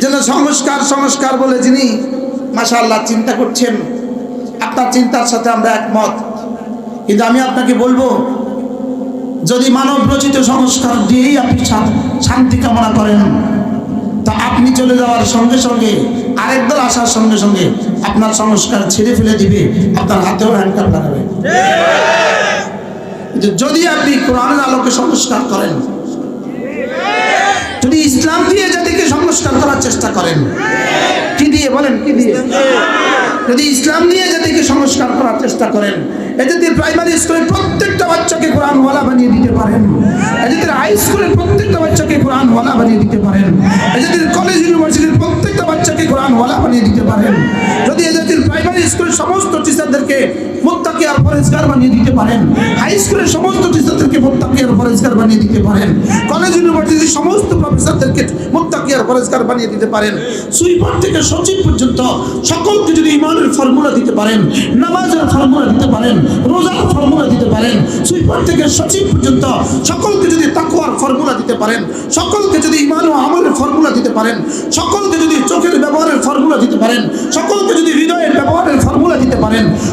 এজন্য সংস্কার সংস্কার বলে যিনি মাশাআল্লাহ চিন্তা করছেন, আপনার চিন্তার সাথে আমরা একমত। কিন্তু আমি আপনাকে বলব, যদি মানব রচিত সংস্কার দিয়েই আপনি শান্তি কামনা করেন, তা আপনি চলে যাওয়ার সঙ্গে সঙ্গে, আরেক দল আসার সঙ্গে সঙ্গে আপনার সংস্কার ছেড়ে ফেলে দিবে, আপনার হাতেও হ্যান্ডকার লাগাবে। যদি আপনি কোরআনের আলোকে সংস্কার করেন যদি ইসলাম দিয়ে জাতিকে সংস্কার করার চেষ্টা করেন, কি দিয়ে বলেন, কি দিয়ে? যদি ইসলাম দিয়ে জাতিকে সংস্কার করার চেষ্টা করেন এ যদি প্রাইমারি স্কুলের প্রত্যেকটা বাচ্চাকে কোরআন ওয়ালা বানিয়ে দিতে পারেন। এ যদি হাই স্কুলের প্রত্যেকটা বাচ্চাকে কোরআন ওয়ালা বানিয়ে দিতে পারেন। এ যদি কলেজ, ইউনিভার্সিটির প্রত্যেকটা বাচ্চাকে কোরআন ওয়ালা বানিয়ে দিতে পারেন। যদি এ জাতির প্রাইমারি স্কুলের সমস্ত টিচারদেরকে মুত্তাকি আর পরেজগার বানিয়ে দিতে পারেন। হাই স্কুলের সমস্ত টিচারদেরকে মুত্তাকি আর পরেজগার বানিয়ে দিতে পারেন। কলেজ ইউনিভার্সিটির সমস্ত প্রফেসরদেরকে মুত্তাকি আর পরেজগার বানিয়ে দিতে পারেন। সুইপার থেকে সচিব পর্যন্ত সকলকে যদি ইমানের ফর্মুলা দিতে পারেন, নামাজের ফর্মুলা দিতে পারেন, রোজার ফর্মুলা দিতে পারেন, সুইপার থেকে সচিব পর্যন্ত সকলকে যদি তাকুয়ার ফর্মুলা দিতে পারেন, সকলকে যদি ইমান ও আমলের ফর্মুলা দিতে পারেন, সকলকে যদি চোখের ব্যবহারের ফর্মুলা দিতে পারেন, সকলকে যদি হৃদয়ের ব্যবহারের ফর্মুলা দিতে পারেন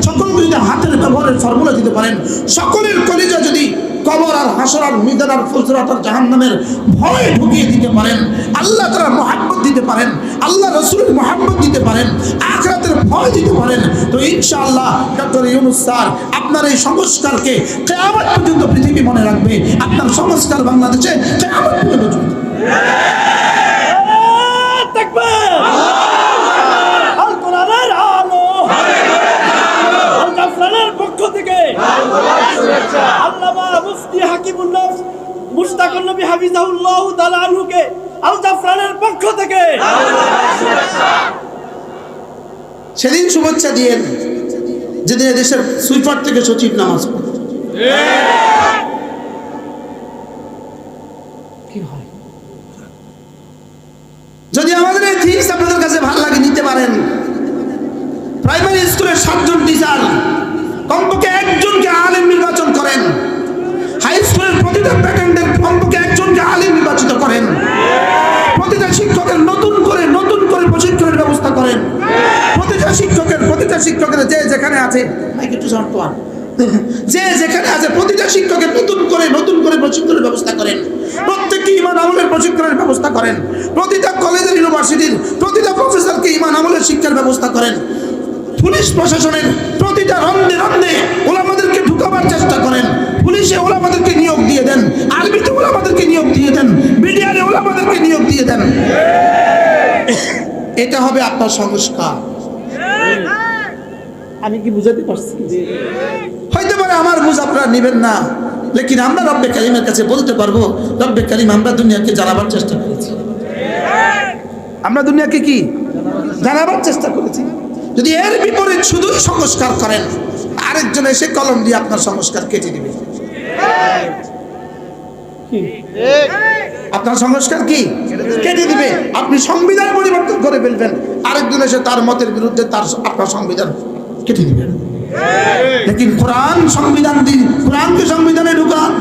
সকলকে যদি হাতের ব্যবহারের ফর্মুলা দিতে পারেন, সকলের কলিজা যদি কবর আর হাসর আর মিদান আর ফুজরাত আর জাহান্নামের ভয় ঢুকিয়ে দিতে পারেন, আল্লাহ তারা মহাব্বত দিতে পারেন, আল্লাহ রসুলের মহাব্বত দিতে পারেন, আখরাতের ভয় দিতে পারেন, তো ইনশাআল্লাহ ডক্টর ইউনুস স্যার আপনার এই সংস্কারকে কেয়ামত পর্যন্ত পৃথিবী মনে রাখবে আপনার সংস্কার বাংলাদেশে কেয়ামত পর্যন্ত চলবে। তাকবীর আল কোরআনের আলো আল জাফরানের পক্ষ থেকে আল্লামা মুফতি হাকিমুল্লাহ নবী হাফিজাহুল্লাহ তাআলা আনহুকে আল জাফরানের পক্ষ থেকে। সেদিন শুভেচ্ছা দিয়েন যেদিন দেশের সুইপার থেকে সচিব নামাজ পড়ে। কি হয়? যদি আমাদের এই থিংস আপনাদের কাছে ভালো লাগে নিতে পারেন। প্রাইমারি স্কুলের সাতজন টিচার কমপক্ষে একজনকে মাইক একটু যে যেখানে আছে, প্রতিটা শিক্ষকের নতুন করে নতুন করে প্রশিক্ষণের ব্যবস্থা করেন। প্রত্যেককে ইমান আমলের প্রশিক্ষণের ব্যবস্থা করেন। প্রতিটা কলেজের ইউনিভার্সিটির প্রতিটা প্রফেসরকে ইমান আমলের শিক্ষার ব্যবস্থা করেন। পুলিশ প্রশাসনের প্রতিটা রন্দে রন্দে ওলামাদেরকে ঢুকাবার চেষ্টা করেন। পুলিশে ওলামাদেরকে নিয়োগ দিয়ে দেন। আরবিতে ওলামাদেরকে নিয়োগ দিয়ে দেন। মিডিয়ারে ওলামাদেরকে নিয়োগ দিয়ে দেন। এটা হবে আপনার সংস্কার। আমি কি বুঝাতে পারছি? হইতে পারে আমার বুঝ আপনারা নেবেন না লেকিন আমরা রব্বে কালিমের কাছে বলতে পারব রব্বে কালিম আমরা দুনিয়াকে জানাবার চেষ্টা করেছি। আমরা দুনিয়াকে কি? জানাবার চেষ্টা করেছি। যদি এর বিপরীত শুধু সংস্কার করেন আরেকজন এসে কলম দিয়ে আপনার সংস্কার কেটে দিবে। আপনার সংস্কার কি? কেটে দিবে। আপনি সংবিধান পরিবর্তন করে ফেলবেন। আরেকজন এসে তার মতের বিরুদ্ধে তার আপনার সংবিধান কেটে দিবেন। লেকিন কোরআন সংবিধান দিন কোরআনকে সংবিধানে ঢুকান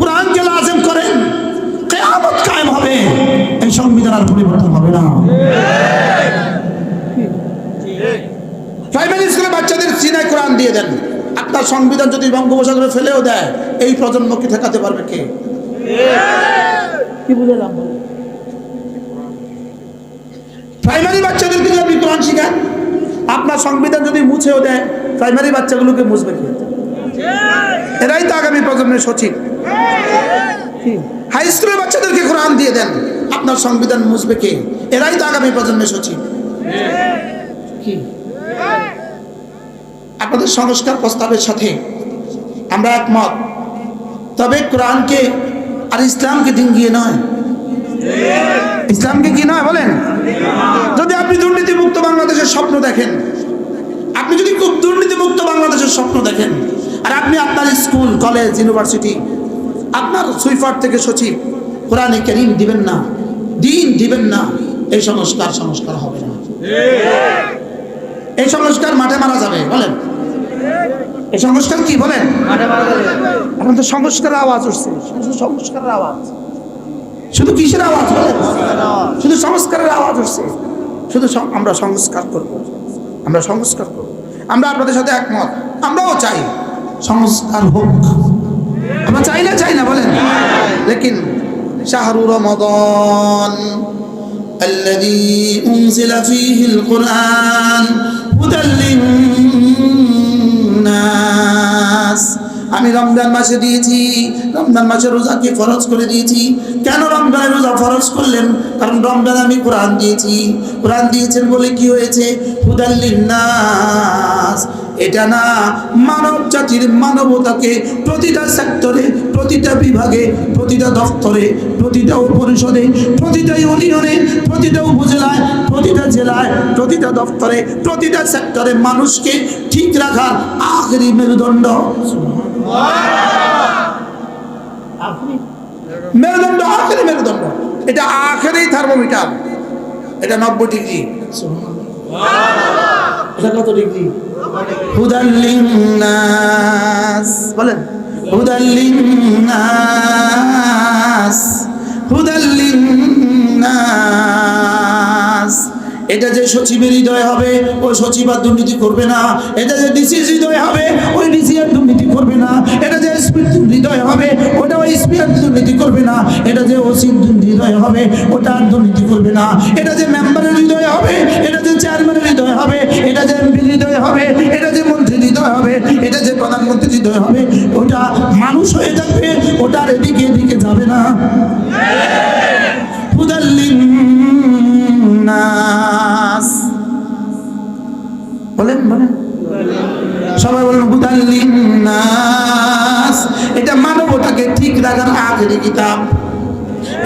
কোরআনকে লাজেম করেন কেয়ামত কায়েম হবে। এই সংবিধান আর পরিবর্তন হবে না। প্রাইমারি স্কুলে বাচ্চাদের চীনায় কোরআন দিয়ে দেন। আপনার সংবিধান যদি বঙ্গোপসাগরে ফেলেও দেয় এই প্রজন্মকে ঠেকাতে পারবে কে? কি বুঝলাম প্রাইমারি বাচ্চাদেরকে আপনি কোরআন শিখান মুছেও দেয় প্রাইমারি বাচ্চাগুলোকে মুছবে কে? এরাই তো আগামী প্রজন্মের সচিব। হাই স্কুলের বাচ্চাদেরকে কোরআন দিয়ে দেন, আপনার সংবিধান মুছবে কে? এরাই তো আগামী প্রজন্মের সচিব। কি? আপনাদের সংস্কার প্রস্তাবের সাথে আমরা একমত। তবে কোরআনকে আর ইসলামকে ডিঙ্গিয়ে নয়। ইসলামকে কি নয় বলেন? যদি আপনি দুর্নীতি মুক্ত বাংলাদেশের স্বপ্ন দেখেন আপনি যদি খুব দুর্নীতি মুক্ত বাংলাদেশের স্বপ্ন দেখেন আর আপনি আপনার স্কুল কলেজ ইউনিভার্সিটি আপনার সুইফার থেকে সচিব কোরআনে কেরিম দিবেন না দিন দিবেন না এই সংস্কার সংস্কার হবে না। এই সংস্কার মাঠে মারা যাবে বলেন। এই সংস্কার কি বলেন? এখন তো সংস্কারের আওয়াজ উঠছে শুধু সংস্কারের আওয়াজ। শুধু কিসের আওয়াজ বলেন? শুধু সংস্কারের আওয়াজ হচ্ছে শুধু আমরা সংস্কার করব আমরা সংস্কার করব। আমরা আপনাদের সাথে একমত আমরাও চাই সংস্কার হোক আমরা চাই না চাই না বলেন লেকিন শাহরু রমাদান الذي أنزل فيه القرآن هدى للناس আমি রমজান মাসে দিয়েছি, রমজান মাসে রোজাকে ফরজ করে দিয়েছি। কেন রমজানের রোজা ফরজ করলেন? কারণ রমজান আমি কোরআন দিয়েছি। কোরআন দিয়েছেন বলে কি হয়েছে? নাস। এটা না মানব জাতির মানবতাকে প্রতিটা সেক্টরে, প্রতিটা বিভাগে, প্রতিটা দপ্তরে, প্রতিটা পরিষদে প্রতিটা ইউনিয়নে, প্রতিটা উপজেলায়, প্রতিটা জেলায়, প্রতিটা দপ্তরে, প্রতিটা সেক্টরে মানুষকে ঠিক রাখার আখেরি মেরুদণ্ড। মেরুদণ্ড আখেরি মেরুদণ্ড। এটা আখেরি থার্মোমিটার। এটা নব্বই ডিগ্রি। এটা কত ডিগ্রি? বলেন। হুদাল্লিন্নাস হুদাল্লিন্নাস এটা যে সচিবের হৃদয় হবে ওই সচিব আর দুর্নীতি করবে না। এটা যে ডিসি হৃদয় হবে ওই ডিসি আর দুর্নীতি করবে না। এটা যে এসপি হৃদয় হবে ওটা ওই এসপি আর দুর্নীতি করবে না। এটা যে ওসি হৃদয় হবে, ওটা আর দুর্নীতি করবে না। এটা যে মেম্বারের হৃদয় হবে, এটা যে চেয়ারম্যানের হৃদয় হবে, এটা যে এমপির হৃদয় হবে, এটা যে মন্ত্রীর হৃদয় হবে, এটা যে প্রধানমন্ত্রীর হৃদয় হবে, ওটা মানুষ হয়ে থাকবে, ওটা আর এদিকে এদিকে যাবে না। আখেরি কিতাব।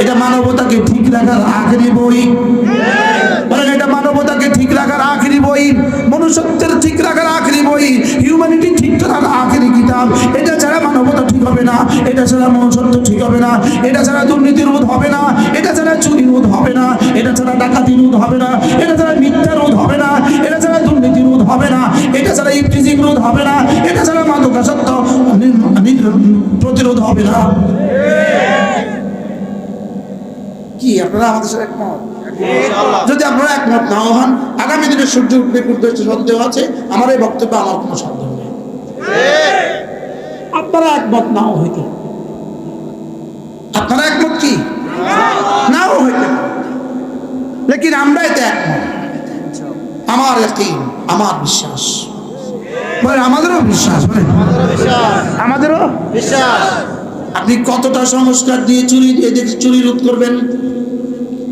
এটা মানবতাকে ঠিক রাখার আখেরি বই। বলেন, এটা মানবতাকে ঠিক রাখার আখেরি বই। মনুষ্যত্বের ঠিক রাখার আখেরি বই। হিউম্যানিটি ঠিক রাখার আখেরি কিতাব। এটা ছাড়া মানবতা ঠিক হবে না। এটা ছাড়া মনুষ্যত্ব ঠিক হবে না। এটা ছাড়া দুর্নীতি রোধ হবে না। এটা ছাড়া চুরি রোধ হবে না। এটা ছাড়া ডাকাতি রোধ হবে না। এটা ছাড়া মিথ্যা রোধ হবে না। এটা ছাড়া দুর্নীতি রোধ হবে না। এটা ছাড়া ইফটিজিং রোধ হবে না। এটা ছাড়া মাদকাসত্ব প্রতিরোধ হবে না কি আপনারা আমাদের সাথে একমত। যদি আপনারা একমত নাও হন আগামী দিনে সূর্য উঠবে উদ্দেশ্য সন্দেহ আছে আমার এই বক্তব্য আমার কোনো সন্দেহ নেই। আপনারা একমত নাও হইতে আপনারা একমত কি? নাও হইতে লেকিন আমরা এতে একমত। আমার একই আমার বিশ্বাস। বলে আমাদেরও বিশ্বাস আমাদেরও? বিশ্বাস। আপনি কতটা সংস্কার দিয়ে চুরি এদের চুরি রোধ করবেন?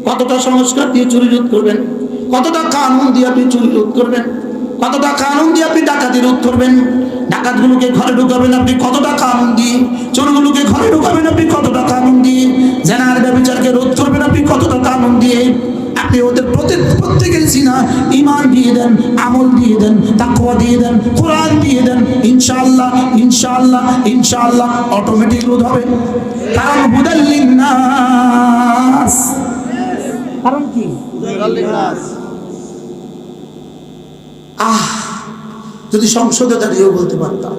কতটা সংস্কার দিয়ে চুরি রোধ করবেন? কতটা কানুন দিয়ে আপনি চুরি রোধ করবেন? কতটা কানুন দিয়ে আপনি ডাকাতি রোধ করবেন? ডাকাতগুলোকে ঘরে ঢুকাবেন আপনি কতটা কানুন দিয়ে? চোরগুলোকে ঘরে ঢুকাবেন আপনি কতটা কানুন দিয়ে? জেনার ব্যবচারকে রোধ করবেন আপনি কতটা কানুন দিয়ে? আপনি ওদের প্রতি প্রত্যেকের সিনা ইমান দিয়ে দেন, আমল দিয়ে দেন, তাকওয়া দিয়ে দেন, কোরআন দিয়ে দেন। ইনশাআল্লাহ ইনশাআল্লাহ ইনশাআল্লাহ অটোমেটিক রোধ হবে। কারণ হুদাল্লিন কারণ কি? আহ যদি সংসদে দাঁড়িয়েও বলতে পারতাম।